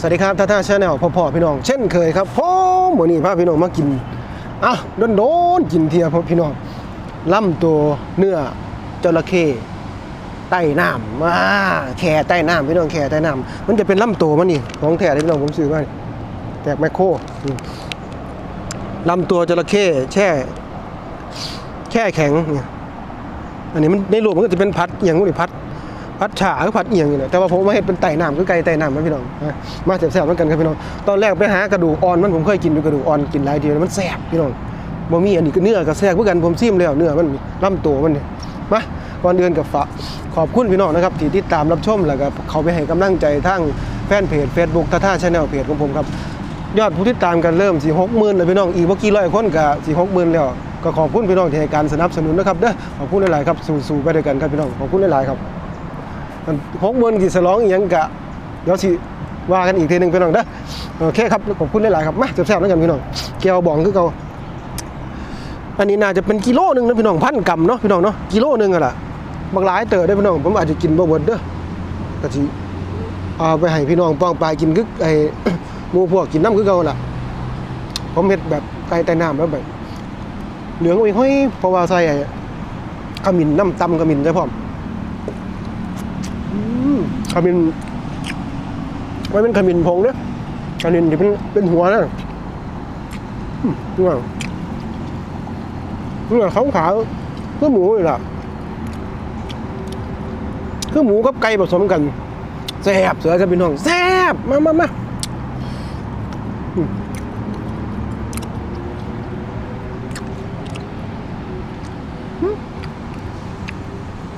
สวัสดีครับท่าท่าชาแนลพ่อพ่อพี่น้องเช่นเคยครับผมวันนี้พาพี่น้องมากินอะโดนโดนๆกินเทียพ่อพี่น้องล่ำตัวเนื้อจระเข้ใต้น้ำมาแค่ใต้น้ำพี่น้องแค่ใต้น้ำมันจะเป็นล่ำตัวมันนี่ของแท้พี่น้องผมซื้อมาแจกแมคโครอืมลำตัวจระเข้แช่แช่แข็งเนี่ยอันนี้มันในรูปมันก็จะเป็นพัดอย่างนู้นพัด พัดฉาหรือพัดเอียงอยู่เนี่ยแต่ว่าผมมาเห็ดเป็นไต่น้ำคือไก่ไต่น้ำนะพี่น้องมาแซ่บๆเหมือนกันครับพี่น้องตอนแรกไปหากระดูกอ่อนมันผมเคยกินอยู่กระดูกอ่อนกินหลายทีแล้วมันแซ่บพี่น้องบ่มีอันนี้ก็เนื้อก็แซ่บเหมือนกันผมซิมแล้วเนื้อมันลำตัวมันเนี่ยมาก่อนเดือนกับฝาขอบคุณพี่น้องนะครับที่ติดตามรับชมแล้วก็เขาไปให้กำลังใจทั้งแฟนเพจ Facebook ท่าท่าชาแนลเพจของผมครับยอดผู้ติดตามกันเริ่มสี่หกหมื่นเลยพี่น้องอีกเมื่อกี้ร้อยคนกับสี่หกหมื่นแล้วก็ขอบคุณพี่น้องที่ให้การสนับสนุนนะครับเด้อขอบคุณหลายๆครับสู่ๆไปด้วยกันครับพี่น้องขอบคุณหลายๆครับ หกหมื่นกี่สลองอหยังกะเดี๋ยวสิว่ากันอีกทีหนึ่งพี่น้องเด้อโอเคครับขอบคุณหลายๆครับมาแซ่บๆแล้วกันพี่น้องแก้วบองคือเก่าอันนี้น่าจะเป็นกิโลหนึ่งนะพี่น้องพันกรัมเนาะพี่น้องเนาะกิโลหนึ่งอะล่ะบางหลายเต๋อได้พี่น้องผมอาจจะกินบ่หมดเด้อก็สิเอาไปให้พี่น้องป้องปลายกินคือไอ้หมูพวกกินน้ำคือเก่าล่ะ ผมเฮ็ดแบบไก่ใต้น้ำแล้วแบบเหลืองไว้ห้อยเพราะว่าใส่ไอ้ขมิ้นน้ำตำขมิ้นใช่พร้อม ขมิ้นมันเป็นขมิ้นผงเนี่ยขมิ้นที่เป็นเป็นหัวนะนี่ว่านี่ว่าขาวขาวๆคือหมูเลยล่ะคือหมูกับไก่ผสมกันแซ่บเสือจะเป็นห้องแซ่บมามามาอืมอืม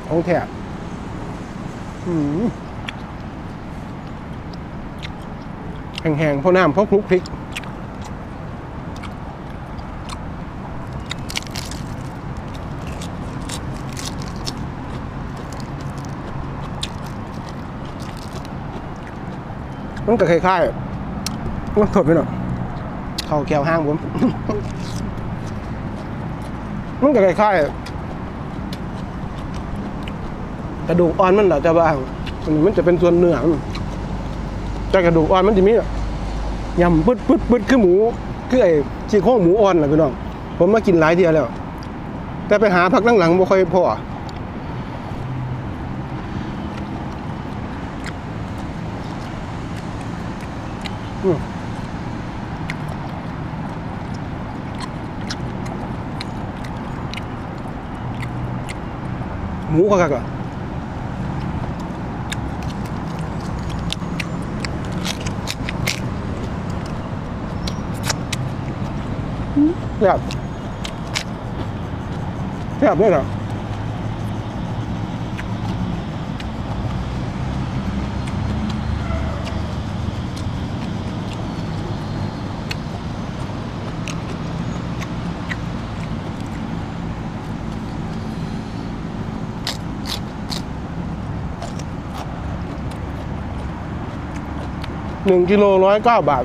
ของแท้อืม แห้งๆเพราะน้ำเพราะคลุกพริกมันก็คล้ายๆมันถดไปหน่อยเข้าแก้วห้างผมมันก็คล้ายๆกระดูกอ่อนมันอาจจะบ้างมันจะเป็นส่วนเนื้อแต่กระดูกอ่อนมันจะมีแบบ ยำปึ๊ดปึ๊ดปึ๊ดคือหมูคือไอ้ซี่โครงหมูอ่อนนะพี่น้องผมมากินหลายเดียวแล้ว แต่ไปหาพักหลังๆบ่ค่อยพอหมูก็กักอะ แบบแบบนี้เหรอหนึ่งกิโลร้อยเก้าบาท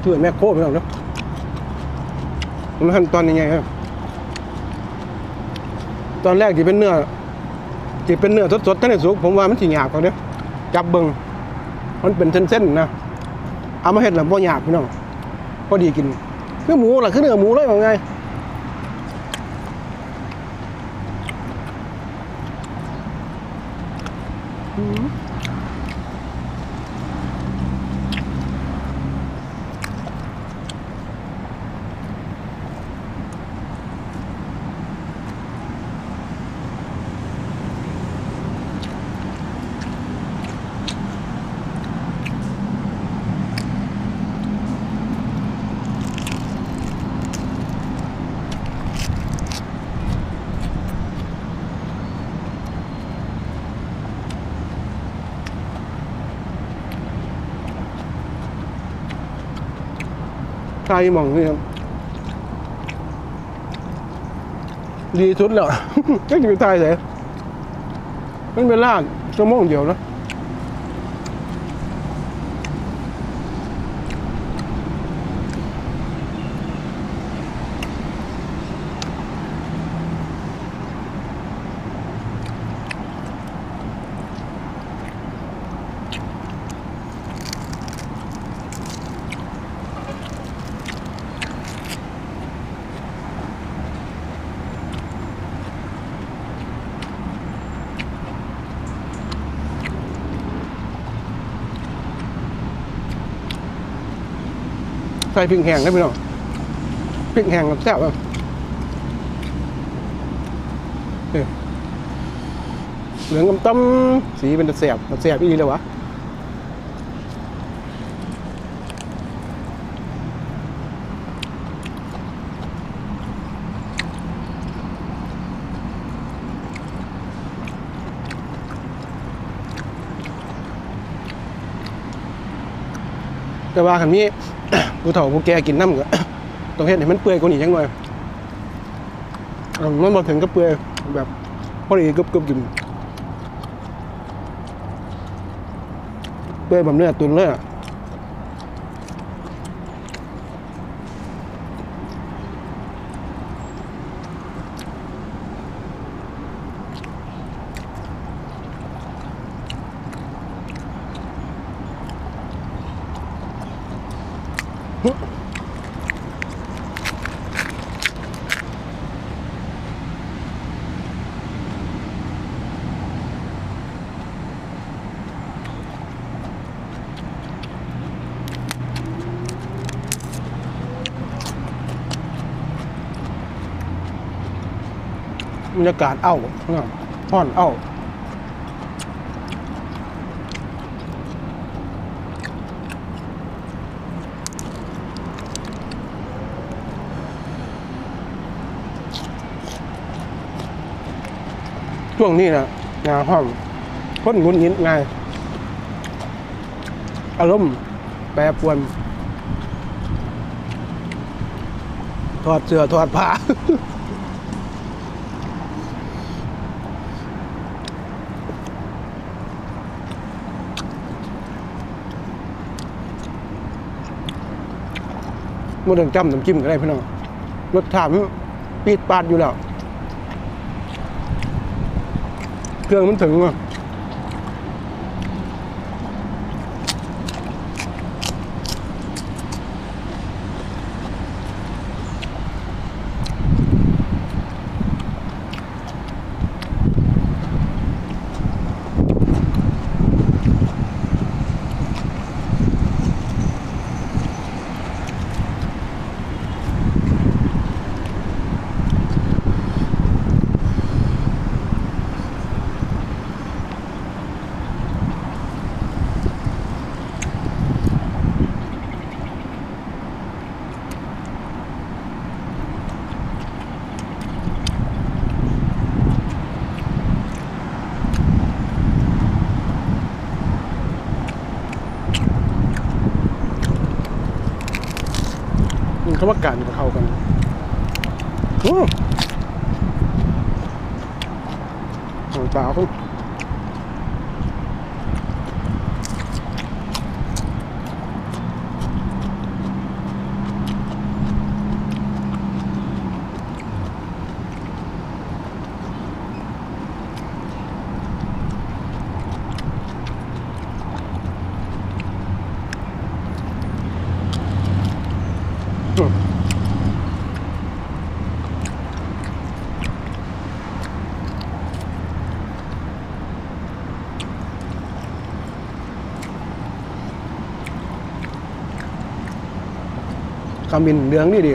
เถื่อนแม่โคตรไปแล้วเนอะ มันขั้นตอนยังไงครับ ตอนแรกที่เป็นเนื้อที่เป็นเนื้อสดๆท่านในสุกผมว่ามันสิหยาบกว่าเนี้ยจับเบิงมันเป็นเส้นๆนะเอามาเห็ดหลังพอหยาบพี่น้องพอดีกินคือหมูหล่ะคือเนื้อหมูเลยว่าไงอืม ใครมองนี่ครับ ดีสุดแล้วก็จะไปตายเลยมันเป็นลางชั่วโมงเดียวนะ ใส่พริกแห้งได้พี่น้องพริกแห้งกับแซ่บอะเหลืองกำต้มสีเป็นตะแสบตะแสบอีเลยวะแต่ว่าขันมี ผู้เฒ่าผู้แก่กินน้ำก็ต้องเห็ดให้มันเปื่อยกว่านี้จังหน่อยอะมันมาถึงก็เปื่อยแบบพอดีกรึบกินเปื่อยแบบเนื้อตุนเลยอะ รรยากาศเอ้าเนี่ยห้อนเอ้าช่วงนี้นะงานห้องคนงุนงิดง่ายอารมณ์แปรปรวนถอดเสื้อถอดผ้า ม่ต้องจำน้ำจิ้มก็ได้พี่น้องรสชาติมันปีดปาดอยู่แล้ว เครื่องมันถึงอะ มันเขาว่าการกับเขากันอืมหาเปล่า ขมิ้นเหลืองนี่ดี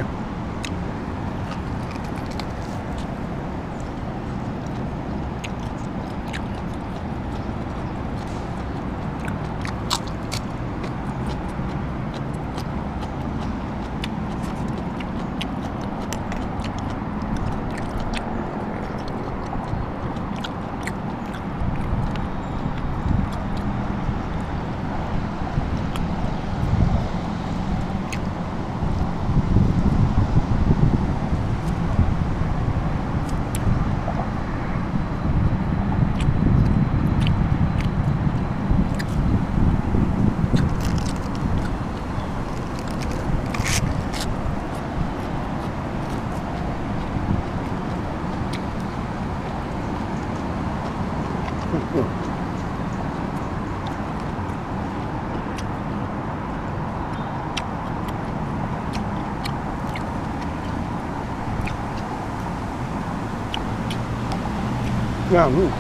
ง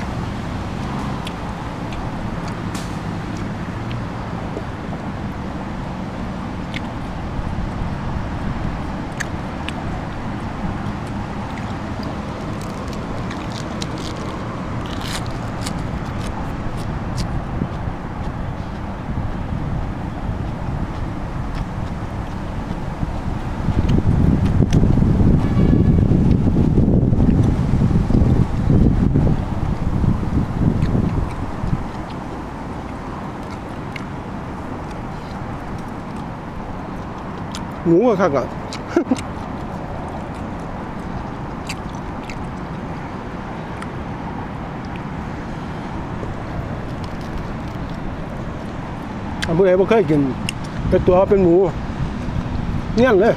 หมูอะครับอะอันผู้ใดบ่เคยกินแต่ตัวเป็นหมูเงี้ยเลย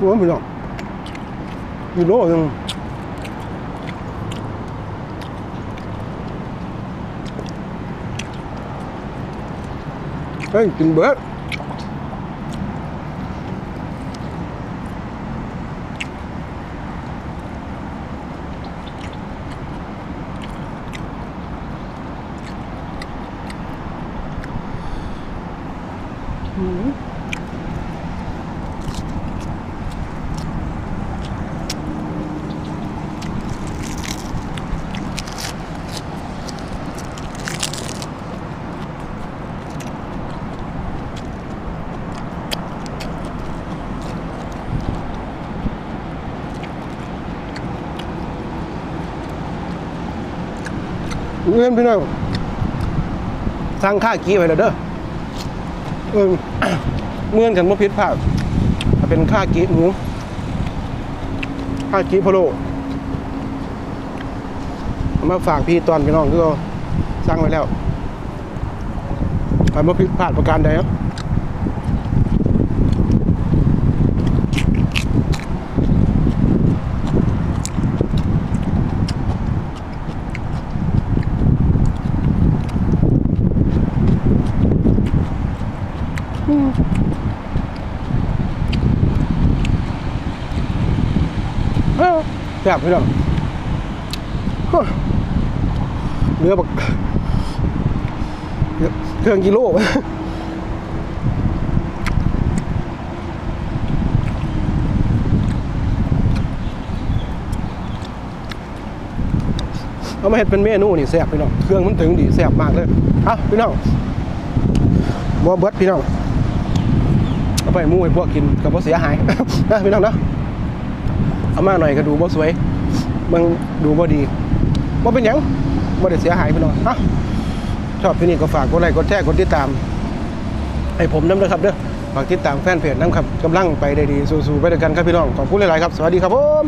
หัวมันหรอกมีโลยังเฮ้ยกินเบิร์ดอืม เงินพี่น้องสร้างค่ากี้ไว้แล้วเด้อเออเมื่อนกันว่อพิษผ่าเป็นค่ากี้หมูค่ากี้พะโลเอามาฝากพี่ตอนพี่น้องก็สร้างไว้แล้วไปเมื่อพิษผ่าประการใดครับเอ้า แซ่บพี่น้องเนื้อบักเครื่องกิโลเอามาเห็ดเป็นเมนูนี่แซ่บพี่น้องเครื่องมันถึงดีแซ่บมากเลยเอาพี่น้องบ่เบิดพี่น้องเอาไปมู่ให้พวกกินกับบ่เสียหายนะพี่น้องเนาะ เอามาหน่อยก็ดูบ่สวยบางดูบ่ดีบ่เป็นหยังบ่ได้เสียหายพี่น้องเอาชอบพี่นี่ก็ฝากกดไลค์กดแชร์กดติดตาม ให้ผมน้ำด้วยครับเด้อฝากติดตามแฟนเพจน้ำครับกำลังไปได้ดีสู้ๆไปด้วยกันครับพี่น้องขอบคุณหลายๆครับ สวัสดีครับผม